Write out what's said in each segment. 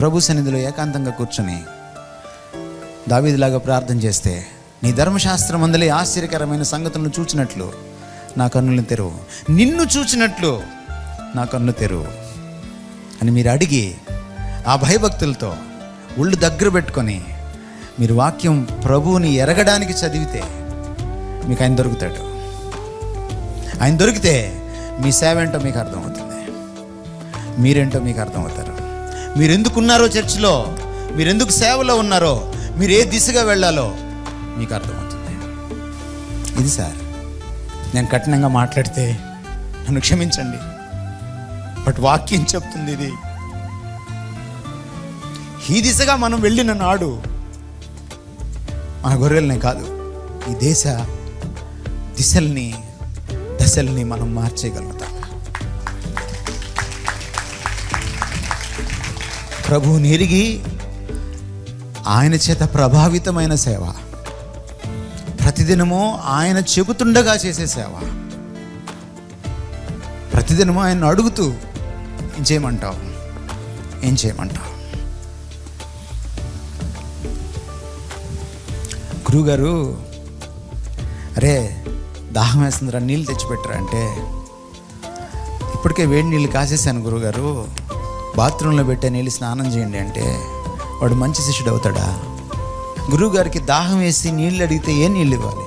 ప్రభు సన్నిధిలో ఏకాంతంగా కూర్చొని దావీదిలాగా ప్రార్థన చేస్తే నీ ధర్మశాస్త్రం అందలే ఆశ్చర్యకరమైన సంగతులను చూచినట్లు నా కన్నులను తెరువు నిన్ను చూచినట్లు నా కన్ను తెరువు అని మీరు అడిగి ఆ భయభక్తులతో ఒళ్ళు దగ్గర పెట్టుకొని మీరు వాక్యం ప్రభువుని ఎరగడానికి చదివితే మీకు ఆయన దొరుకుతాడు. ఆయన దొరికితే మీ సేవ ఏంటో మీకు అర్థమవుతుంది. మీరేంటో మీకు అర్థమవుతారు. మీరు ఎందుకు ఉన్నారో చర్చిలో? మీరు ఎందుకు సేవలో ఉన్నారో? మీరు ఏ దిశగా వెళ్ళాలో? మీకు అర్థమవుతుంది. ఇది సార్ నేను కఠినంగా మాట్లాడితే నన్ను క్షమించండి. బట్ వాక్యం చెప్తుంది ఇది. ఈ దిశగా మనం వెళ్ళిన నాడు మన గొర్రెల్ని కాదు ఈ దేశ దిశల్ని దశల్ని మనం మార్చేయగలుగుతాం. ప్రభువుని ఎరిగి ఆయన చేత ప్రభావితమైన సేవ. ప్రతిదినము ఆయన చెబుతుండగా చేసే సేవ. ప్రతిదినము ఆయన అడుగుతూ ఏం చేయమంటావు? ఏం చేయమంటావు? గురుగారు అరే దాహం వేస్తుందిరా నీళ్ళు తెచ్చిపెట్టరా అంటే ఇప్పటికే వేడి నీళ్ళు కాసేసాను గురుగారు బాత్రూంలో పెట్టే నీళ్ళు స్నానం చేయండి అంటే వాడు మంచి శిష్యుడు అవుతాడా? గురువుగారికి దాహం వేసి నీళ్ళు అడిగితే ఏ నీళ్ళు ఇవ్వాలి?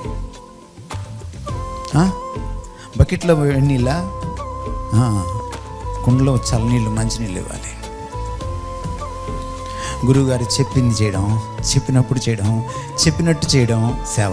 ఆ? బకెట్లో వేడి కుండలో చల్ల కుండలో చల్లనీళ్ళు మంచినీళ్ళు ఇవ్వాలి. గురువుగారు చెప్పింది చేయడం చెప్పినప్పుడు చేయడం చెప్పినట్టు చేయడం సేవ.